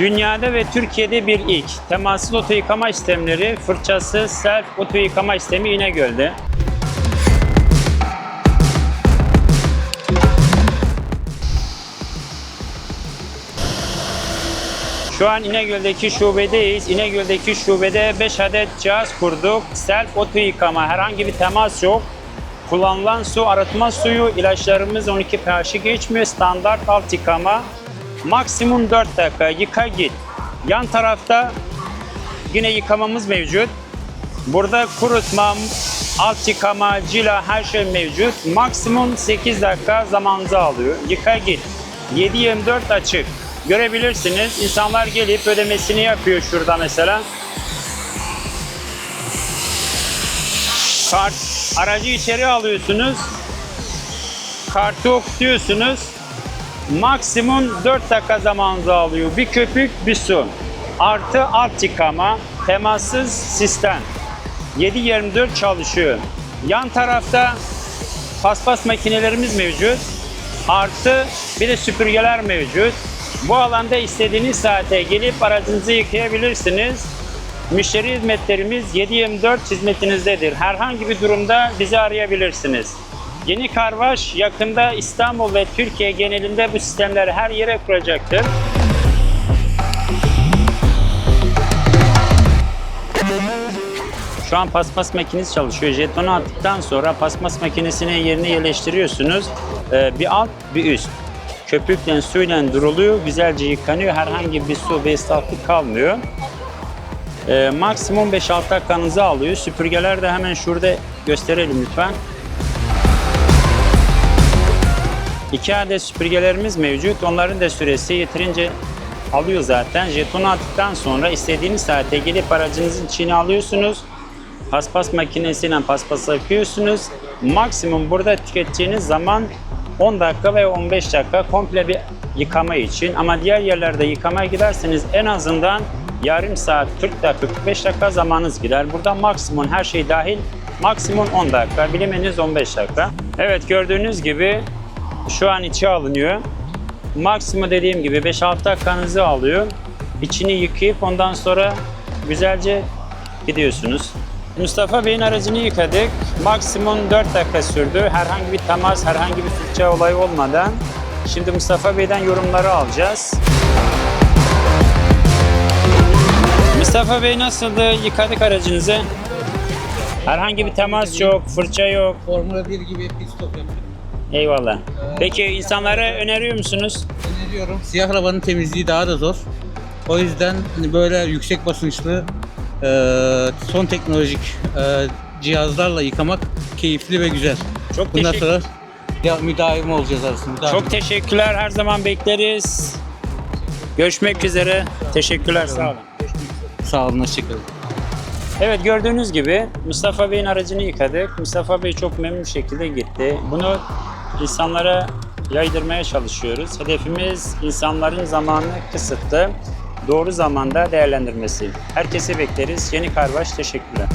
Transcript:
Dünyada ve Türkiye'de bir ilk. Temassız oto yıkama işlemleri, fırçasız self oto yıkama işlemi İnegöl'de. Şu an İnegöl'deki şubedeyiz. İnegöl'deki şubede 5 adet cihaz kurduk. Self oto yıkama, herhangi bir temas yok. Kullanılan su arıtma suyu, ilaçlarımız 12 pH'i geçmiyor. Standart alt yıkama. Maksimum 4 dakika yıka git. Yan tarafta yine yıkamamız mevcut. Burada kurutma, alt yıkama, cila her şey mevcut. Maksimum 8 dakika zamanınızı alıyor. Yıka git. 7-24 açık. Görebilirsiniz. İnsanlar gelip ödemesini yapıyor şurada mesela. Kart, aracı içeri alıyorsunuz. Kartı okutuyorsunuz. Maksimum 4 dakika zamanınızı alıyor. Bir köpük, bir su. Artı alt yıkama, temassız sistem. 7-24 çalışıyor. Yan tarafta paspas makinelerimiz mevcut. Artı bir de süpürgeler mevcut. Bu alanda istediğiniz saate gelip aracınızı yıkayabilirsiniz. Müşteri hizmetlerimiz 7-24 hizmetinizdedir. Herhangi bir durumda bizi arayabilirsiniz. Yeni Karvaş yakında İstanbul ve Türkiye genelinde bu sistemleri her yere kuracaktır. Şu an paspas makinesi çalışıyor. Jetonu attıktan sonra paspas makinesine yerine yerleştiriyorsunuz. Ee, bir alt bir üst. Köpükle suyla duruluyor. Güzelce yıkanıyor. Herhangi bir su ve ıslaklık kalmıyor. Ee, maksimum 5-6 dakikanızı alıyor. Süpürgeler de hemen şurada gösterelim lütfen. İki adet süpürgelerimiz mevcut. Onların da süresi yeterince alıyor zaten. Jetonu attıktan sonra istediğiniz saate gelip aracınızın içine alıyorsunuz. Paspas makinesiyle paspas yapıyorsunuz. Maksimum burada tüketeceğiniz zaman 10 dakika ve 15 dakika komple bir yıkama için. Ama diğer yerlerde yıkamaya giderseniz en azından yarım saat 40 dakika 45 dakika zamanınız gider. Burada maksimum her şey dahil maksimum 10 dakika bilemeniz 15 dakika. Evet gördüğünüz gibi şu an içi alınıyor. Maksimum dediğim gibi 5-6 dakikanızı alıyor. İçini yıkayıp ondan sonra güzelce gidiyorsunuz. Mustafa Bey'in aracını yıkadık. Maksimum 4 dakika sürdü. Herhangi bir temas, herhangi bir fırça olayı olmadan. Şimdi Mustafa Bey'den yorumları alacağız. Mustafa Bey nasıldı? Yıkadık aracınızı. Herhangi bir temas yok, fırça yok. Formula 1 gibi pit stop yaptık. Eyvallah. Peki insanlara öneriyor musunuz? Öneriyorum. Siyah arabanın temizliği daha da zor. O yüzden hani böyle yüksek basınçlı e, son teknolojik e, cihazlarla yıkamak keyifli ve güzel. Çok Bundan teşekkür sonra ya, müdavim olacağız aslında. müdavim. Çok teşekkürler. Her zaman bekleriz. Görüşmek üzere. Teşekkürler. Sağ olun. Sağ olun, hoşçakalın. Evet gördüğünüz gibi Mustafa Bey'in aracını yıkadık. Mustafa Bey çok memnun bir şekilde gitti. Bunu insanlara yaydırmaya çalışıyoruz. Hedefimiz insanların zamanını kısıtlı, doğru zamanda değerlendirmesi. Herkese bekleriz. Yeni Karbaş teşekkürler.